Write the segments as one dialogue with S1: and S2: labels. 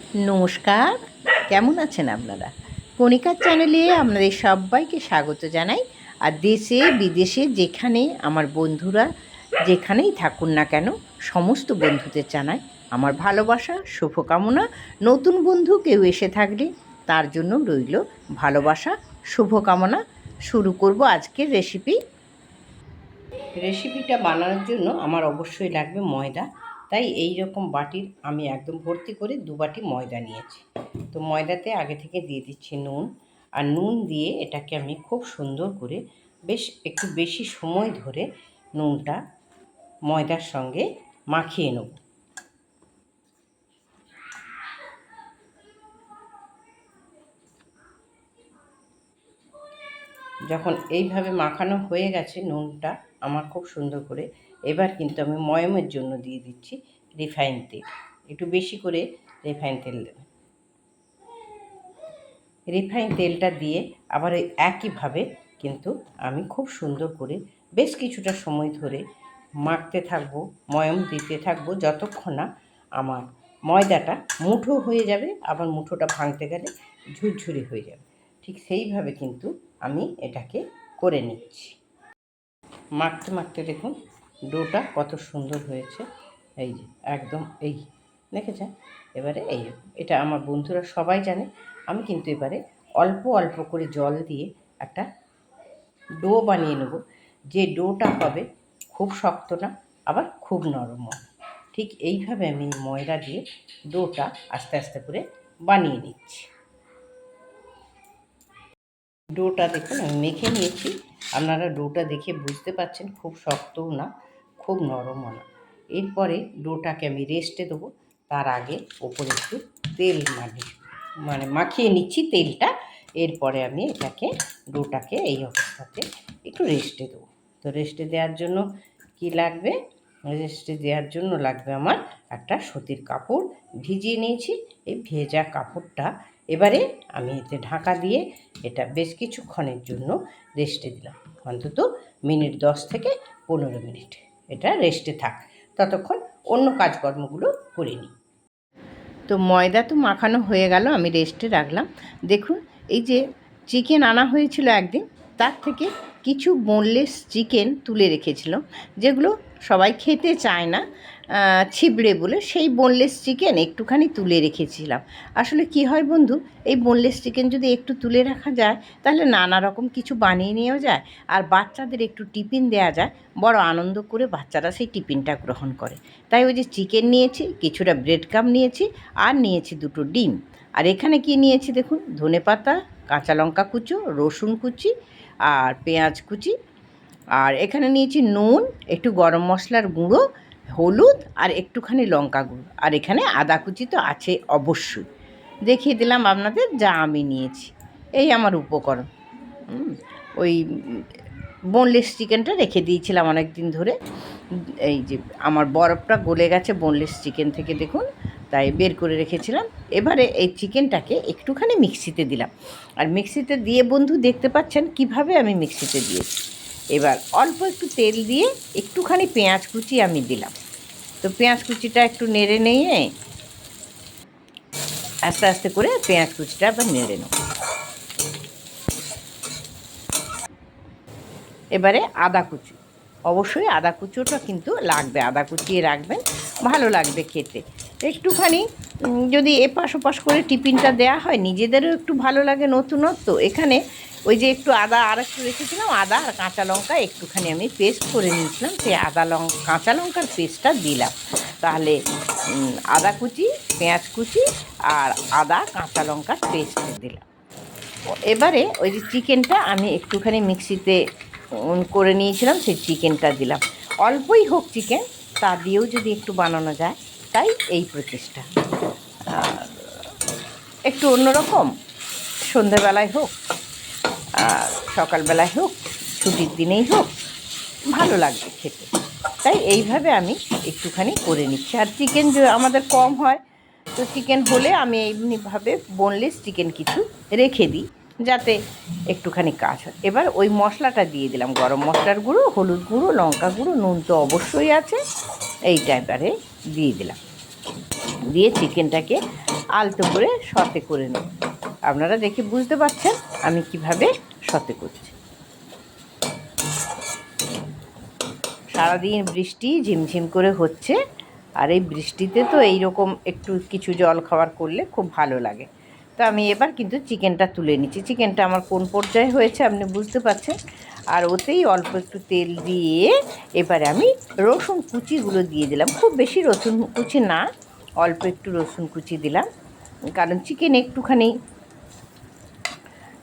S1: নমস্কার, কেমন আছেন আপনারা? কণিকার চ্যানেলে আপনাদের সবাইকে স্বাগত জানাই। আর দেশে, বিদেশে যেখানে আমার বন্ধুরা যেখানেই থাকুন না কেন, সমস্ত বন্ধুদের জানাই আমার ভালোবাসা, শুভকামনা। নতুন বন্ধু কেউ এসে থাকলে তার জন্য রইল ভালোবাসা, শুভকামনা। শুরু করব আজকের রেসিপি রেসিপিটা বানানোর জন্য আমার অবশ্যই লাগবে ময়দা। তাই এই রকম বাটির আমি একদম ভর্তি করে দু বাটি ময়দা নিয়েছি। তো ময়দাতে আগে থেকে দিয়ে দিচ্ছি নুন আর নুন দিয়ে এটাকে আমি খুব সুন্দর করে বেশ একটু বেশি সময় ধরে নুনটা ময়দার সঙ্গে মাখিয়ে নেব। যখন এইভাবে মাখানো হয়ে গেছে নুনটা, আমার খুব সুন্দর করে এবার কিন্তু আমি ময়মের জন্য দিয়ে দিচ্ছি রিফাইন তেল। একটু বেশি করে রিফাইন তেল দেবেন। রিফাইন তেলটা দিয়ে আবার ওই একইভাবে কিন্তু আমি খুব সুন্দর করে বেশ কিছুটা সময় ধরে মাখতে থাকব, ময়ম দিতে থাকব, যতক্ষণ না আমার ময়দাটা মুঠো হয়ে যাবে, আবার মুঠোটা ভাঙতে গেলে ঝুরঝুরি হয়ে যাবে। ঠিক সেইভাবে কিন্তু আমি এটাকে করে নিচ্ছি। মাখতে মাখতে দেখুন ডোটা কত সুন্দর হয়েছে। এই যে, একদম এই, দেখেছেন? এবারে এই, এটা আমার বন্ধুরা সবাই জানে। আমি কিন্তু এবারে অল্প অল্প করে জল দিয়ে একটা ডো বানিয়ে নেব। যে ডোটা হবে খুব শক্ত না, আবার খুব নরমও। ঠিক এইভাবে আমি ময়দা দিয়ে ডোটা আস্তে আস্তে করে বানিয়ে নিচ্ছি। ডোটা দেখুন, আমি মেখে নিয়েছি। আপনারা ডোটা দেখে বুঝতে পারছেন খুব শক্তও না। খুব নরমও না এরপরে ডোটাকে আমি রেস্টে দেবো। তার আগে ওপরে একটু তেল মালি মানে মাখিয়ে নিচ্ছি তেলটা। এরপরে আমি এটাকে, ডোটাকে এই অবস্থাতে একটু রেস্টে দেবো। তো রেস্টে দেওয়ার জন্য কি লাগবে? রেস্টে দেওয়ার জন্য লাগবে আমার একটা সুতির কাপড় ভিজিয়ে নিয়েছি। এই ভেজা কাপড়টা এবারে আমি এতে ঢাকা দিয়ে এটা বেশ কিছুক্ষণের জন্য রেস্টে দিলাম। অন্তত মিনিট দশ থেকে পনেরো মিনিট। এটা রেস্টে থাক। ততক্ষণ অন্য কাজকর্মগুলো করে নিই। তো ময়দা তো মাখানো হয়ে গেল, আমি রেস্টে রাখলাম। দেখুন, এই যে চিকেন আনা হয়েছিল একদিন, তার থেকে কিছু বোনলেস চিকেন তুলে রেখেছিল যেগুলো সবাই খেতে চায় না। ছিবড়ে বলে সেই বোনলেস চিকেন একটুখানি তুলে রেখেছিলাম। আসলে কি হয় বন্ধু, এই বোনলেস চিকেন যদি একটু তুলে রাখা যায়, তাহলে নানা রকম কিছু বানিয়ে নিয়েও যায়, আর বাচ্চাদের একটু টিফিন দেওয়া যায়, বড় আনন্দ করে বাচ্চারা সেই টিফিনটা গ্রহণ করে। তাই ওই যে চিকেন নিয়েছি, কিছুটা ব্রেড কাম নিয়েছি, আর নিয়েছি দুটো ডিম। আর এখানে কি নিয়েছি দেখুন, ধনে পাতা, কাঁচা লঙ্কা কুচো, রসুন কুচি, আর পেঁয়াজ কুচি। আর এখানে নিয়েছি নুন, একটু গরম মশলার গুঁড়ো হলুদ আর একটুখানি লঙ্কা গুঁড়ো। আর এখানে আদা কুচি তো আছে অবশ্যই। দেখিয়ে দিলাম আপনাদের যা আমি নিয়েছি। এই আমার উপকরণ। ওই বোনলেস চিকেনটা রেখে দিয়েছিলাম অনেক দিন ধরে। এই যে আমার বরফটা গলে গেছে বোনলেস চিকেন থেকে দেখুন, তাই বের করে রেখেছিলাম। এবারে এই চিকেনটাকে একটুখানি মিক্সিতে দিলাম। আর মিক্সিতে দিয়ে বন্ধু দেখতে পাচ্ছেন কীভাবে আমি মিক্সিতে দিয়েছি। এবার অল্প একটু তেল দিয়ে একটুখানি পেঁয়াজ কুচি আমি দিলাম। তো পেঁয়াজ কুচিটা একটু নেড়ে নিয়ে আস্তে আস্তে করে পেঁয়াজ কুচিটা আবার নেড়ে নেব। এবারে আদা কুচি। অবশ্যই আদা কুচোটা কিন্তু লাগবে, আদা কুচিয়ে রাখবেন, ভালো লাগবে খেতে। একটুখানি যদি এপাশ ওপাশ করে টিফিনটা দেওয়া হয়, নিজেদেরও একটু ভালো লাগে নতুনত্ব। এখানে ওই যে একটু আদা আর একটু রেখেছিলাম, আদা আর কাঁচা লঙ্কা একটুখানি আমি পেস্ট করে নিয়েছিলাম, সেই আদা লঙ্কা কাঁচা লঙ্কার পেস্টটা দিলাম। তাহলে আদা কুচি, পেঁয়াজ কুচি আর আদা, কাঁচা লঙ্কার পেস্ট দিলাম। এবারে ওই যে চিকেনটা আমি একটুখানি মিক্সিতে করে নিয়েছিলাম, সেই চিকেনটা দিলাম। অল্পই হোক চিকেন, তা দিয়েও যদি একটু বানানো যায়, তাই এই প্রচেষ্টা। একটু অন্যরকম, সন্ধেবেলায় হোক। সকালবেলায় হোক, ছুটির দিনেই হোক, ভালো লাগবে খেতে। তাই এইভাবে আমি একটুখানি করে নিচ্ছি। আর চিকেন যে আমাদের কম হয়, তো চিকেন হলে আমি এমনিভাবে বোনলেস চিকেন কিছু রেখে দিই, যাতে একটুখানি কাজ হয়। এবার ওই মশলাটা দিয়ে দিলাম, গরম মশলার গুঁড়ো, হলুদ গুঁড়ো, লঙ্কা গুঁড়ো, নুন তো অবশ্যই আছে এইটা এবারে দিয়ে দিলাম। দিয়ে চিকেনটাকে আলতো করে সতে করে নেব আপনারা দেখে বুঝতে পারছেন আমি কীভাবে সতে করছি। সারাদিন বৃষ্টি ঝিমঝিম করে হচ্ছে, আর এই বৃষ্টিতে তো এই রকম একটু কিছু জল খাবার করলে খুব ভালো লাগে। তো আমি এবার কিন্তু চিকেনটা তুলে নিচ্ছি। চিকেনটা আমার কোন পর্যায়ে হয়েছে আপনি বুঝতে পারছেন? আর ওতেই অল্প একটু তেল দিয়ে এবারে আমি রসুন কুচিগুলো দিয়ে দিলাম। খুব বেশি রসুন কুচি না, অল্প একটু রসুন কুচি দিলাম। কারণ চিকেন একটুখানি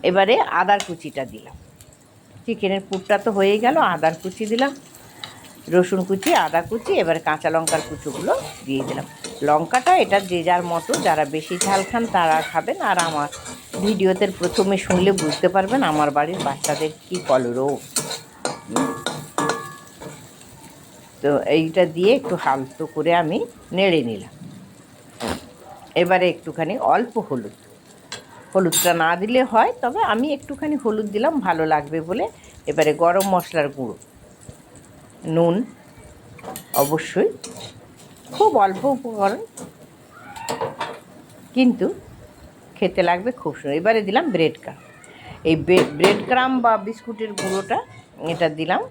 S1: এবারে আদার কুচিটা দিলাম। চিকেনের পুরটা তো হয়ে গেল, আদার কুচি দিলাম। রসুন কুচি, আদা কুচি, এবার কাঁচা লঙ্কার কুচোগুলো দিয়ে দিলাম। লঙ্কাটা এটা যে যার মতো, যারা বেশি ঝাল খান তারা খাবেন। আর আমার ভিডিওতে প্রথমে শুনলে বুঝতে পারবেন আমার বাড়ির বাচ্চাদের কী কলরোগ তো এইটা দিয়ে একটু হালতো করে আমি নেড়ে নিলাম। এবারে একটুখানি অল্প হলুদ হলুদটা না দিলে হয়, তবে আমি একটুখানি হলুদ দিলাম, ভালো লাগবে বলে। এবারে গরম মশলার গুঁড়ো, নুন অবশ্যই, খুব অল্প উপকরণ, কিন্তু খেতে লাগবে খুব সুন্দর। এবারে দিলাম ব্রেড ক্রাম। এই ব্রেড ক্রাম বা বিস্কুটের গুঁড়োটা, এটা দিলাম,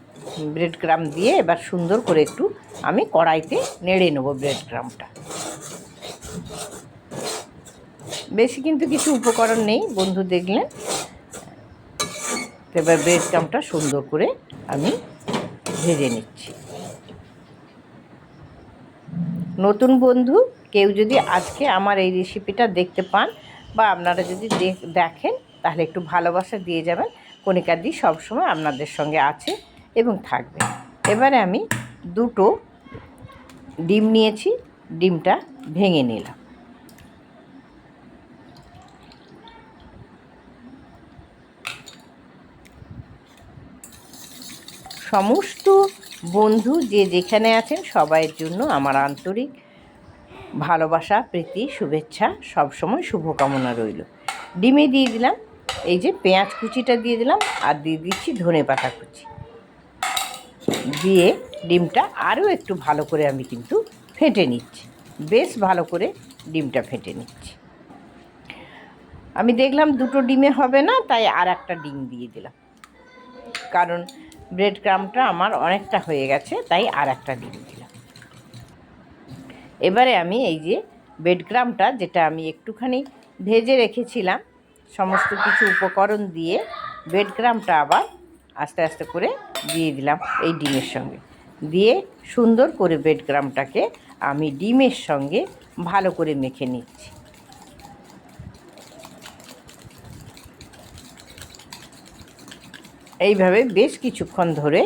S1: ব্রেড ক্রাম দিয়ে এবার সুন্দর করে একটু আমি কড়াইতে নেড়ে নেব ব্রেড ক্রামটা। বেশি কিন্তু কিছু উপকরণ নেই, বন্ধু দেখলেন এবার ব্রেড ক্রামটা সুন্দর করে আমি ভেজে নিচ্ছি। নতুন বন্ধু, কেউ যদি আজকে আমার এই রেসিপিটা দেখতে পান বা আপনারা যদি দেখেন, তাহলে একটু ভালোবাসা দিয়ে যাবেন। কণিকা দি সবসময় আপনাদের সঙ্গে আছে এবং থাকবে। এবারে আমি দুটো ডিম নিয়েছি, ডিমটা ভেঙে নিলাম। সমস্ত বন্ধু যে যেখানে আছেন সবাইয়ের জন্য আমার আন্তরিক ভালোবাসা, প্রীতি, শুভেচ্ছা, সবসময় শুভকামনা রইল। ডিমে দিয়ে দিলাম, এই যে পেঁয়াজ কুচিটা দিয়ে দিলাম আর দিয়ে দিচ্ছি ধনে পাতা কুচি। দিয়ে ডিমটা আরও একটু ভালো করে আমি কিন্তু ফেটে নিচ্ছি। বেশ ভালো করে ডিমটা ফেটে নিচ্ছি। আমি দেখলাম দুটো ডিমে হবে না, তাই আর একটা ডিম দিয়ে দিলাম। কারণ ব্রেড ক্রামটা আমার অনেকটা হয়ে গেছে, তাই আর একটা ডিম দিলাম। এবারে আমি এই যে ব্রেড ক্রামটা যেটা আমি একটুখানি ভেজে রেখেছিলাম, সমস্ত কিছু উপকরণ দিয়ে ব্রেড ক্রামটা আবার আস্তে আস্তে করে দিয়ে দিলাম এই ডিমের সঙ্গে। দিয়ে সুন্দর করে ব্রেড ক্রামটাকে আমি ডিমের সঙ্গে ভালো করে মেখে নিচ্ছি। এইভাবে বেশ কিছুক্ষণ ধরে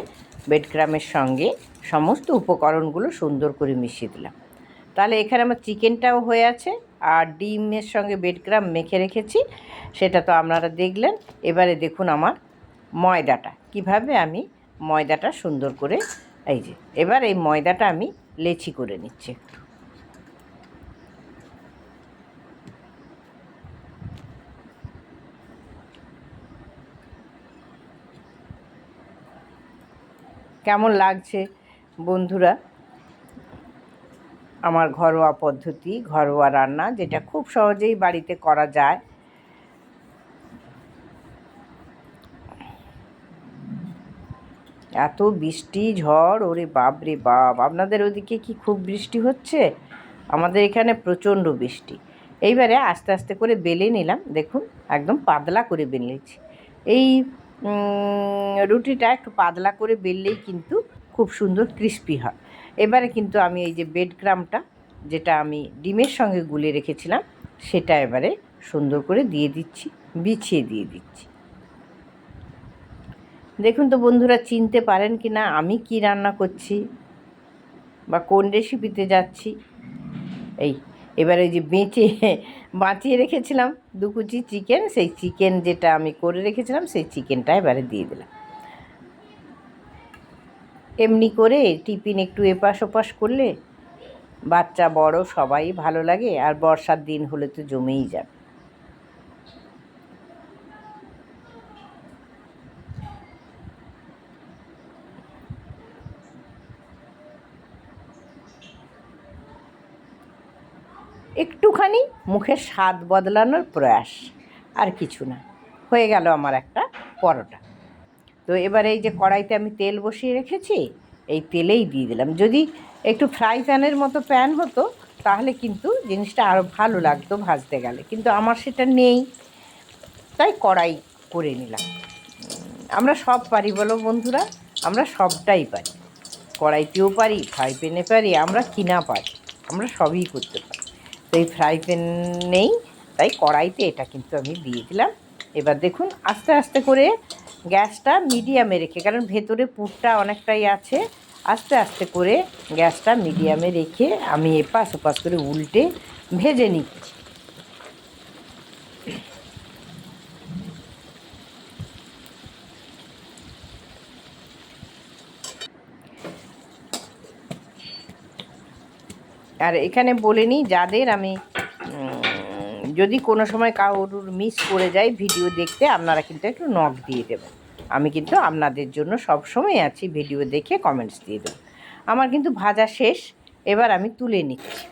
S1: বেডক্রামের সঙ্গে সমস্ত উপকরণগুলো সুন্দর করে মিশিয়ে দিলাম। তাহলে এখানে আমার চিকেনটাও হয়ে আছে আর ডিমের সঙ্গে বেডক্রাম মেখে রেখেছি, সেটা তো আপনারা দেখলেন। এবারে দেখুন আমার ময়দাটা, কীভাবে আমি ময়দাটা সুন্দর করে, এই যে, এবার এই ময়দাটা আমি লেচি করে নিচ্ছি। একটু কেমন লাগছে বন্ধুরা? আমার ঘরোয়া পদ্ধতি, ঘরোয়া রান্না যেটা খুব সহজেই বাড়িতে করা যায়। এত বৃষ্টি, ঝড়, ওরে বাপ রে বাপ! আপনাদের ওদিকে কি খুব বৃষ্টি হচ্ছে? আমাদের এখানে প্রচণ্ড বৃষ্টি। এইবারে আস্তে আস্তে করে বেলে নিলাম, দেখুন, একদম পাতলা করে বেলেছি। এই রুটিটা একটু পাতলা করে বেললেই কিন্তু খুব সুন্দর ক্রিস্পি হয়। এবারে কিন্তু আমি এই যে বেড ক্রামটা যেটা আমি ডিমের সঙ্গে গুলে রেখেছিলাম, সেটা এবারে সুন্দর করে দিয়ে দিচ্ছি, বিছিয়ে দিয়ে দিচ্ছি। দেখুন তো বন্ধুরা, চিনতে পারেন কি না আমি কি রান্না করছি বা কোন রেসিপিতে যাচ্ছি? এই এবারে যে বেঁচে, বাঁচিয়ে রেখেছিলাম দু কুচি চিকেন সেই চিকেন যেটা আমি করে রেখেছিলাম, সেই চিকেনটা এবারে দিয়ে দিলাম। এমনি করে টিফিন একটু এপাশ ওপাশ করলে বাচ্চা বড়, সবাই ভালো লাগে, আর বর্ষার দিন হলে তো জমেই যাবে। একটুখানি মুখের স্বাদ বদলানোর প্রয়াস। আর কিছু না, হয়ে গেল আমার একটা পরোটা। তো এবার এই যে কড়াইতে আমি তেল বসিয়ে রেখেছি, এই তেলেই দিয়ে দিলাম। যদি একটু ফ্রাই প্যানের মতো প্যান হতো, তাহলে কিন্তু জিনিসটা আরও ভালো লাগতো ভাজতে গেলে। কিন্তু আমার সেটা নেই, তাই কড়াই করে নিলাম। আমরা সব পারি বলো বন্ধুরা, আমরা সবটাই পারি। কড়াইতেও পারি, ফ্রাই প্যানে পারি, আমরা কিনা পারি, আমরা সবই করতে পারি। তো এই ফ্রাই প্যান নেই, তাই কড়াইতে এটা কিন্তু আমি দিয়ে দিলাম। এবার দেখুন, আস্তে আস্তে করে গ্যাসটা মিডিয়ামে রেখে, কারণ ভেতরে পুরটা অনেকটাই আছে, আস্তে আস্তে করে গ্যাসটা মিডিয়ামে রেখে আমি এপাশ ওপাশ করে উল্টে ভেজে নিচ্ছি। আর এখানে বলে নিই, যাদের আমি যদি কোনো সময় কারোর মিস করে যাই ভিডিও দেখতে, আপনারা কিন্তু একটু নক দিয়ে দেবেন। আমি কিন্তু আপনাদের জন্য সব সময় আছি ভিডিও দেখে কমেন্টস দিয়ে দেবো। আমার কিন্তু ভাজা শেষ, এবার আমি তুলে নিচ্ছি।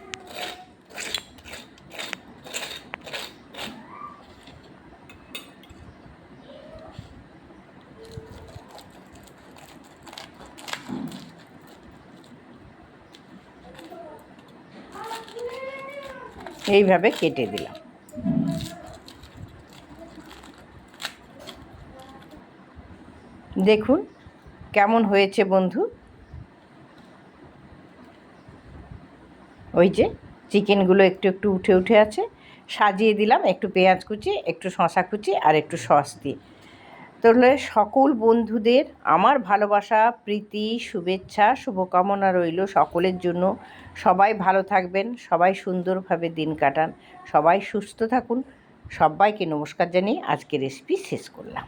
S1: এইভাবে কেটে দিলাম। দেখুন কেমন হয়েছে বন্ধু। ওই যে চিকেনগুলো একটু একটু উঠে উঠে আছে। সাজিয়ে দিলাম একটু পেঁয়াজ কুচি, একটু শশা কুচি আর একটু সস দিয়ে। তাহলে সকল বন্ধুদের আমার ভালোবাসা, প্রীতি, শুভেচ্ছা, শুভকামনা রইল সকলের জন্য। সবাই ভালো থাকবেন, সবাই সুন্দরভাবে দিন কাটান, সবাই সুস্থ থাকুন। সবাইকে নমস্কার জানিয়ে আজকে রেসিপি শেষ করলাম।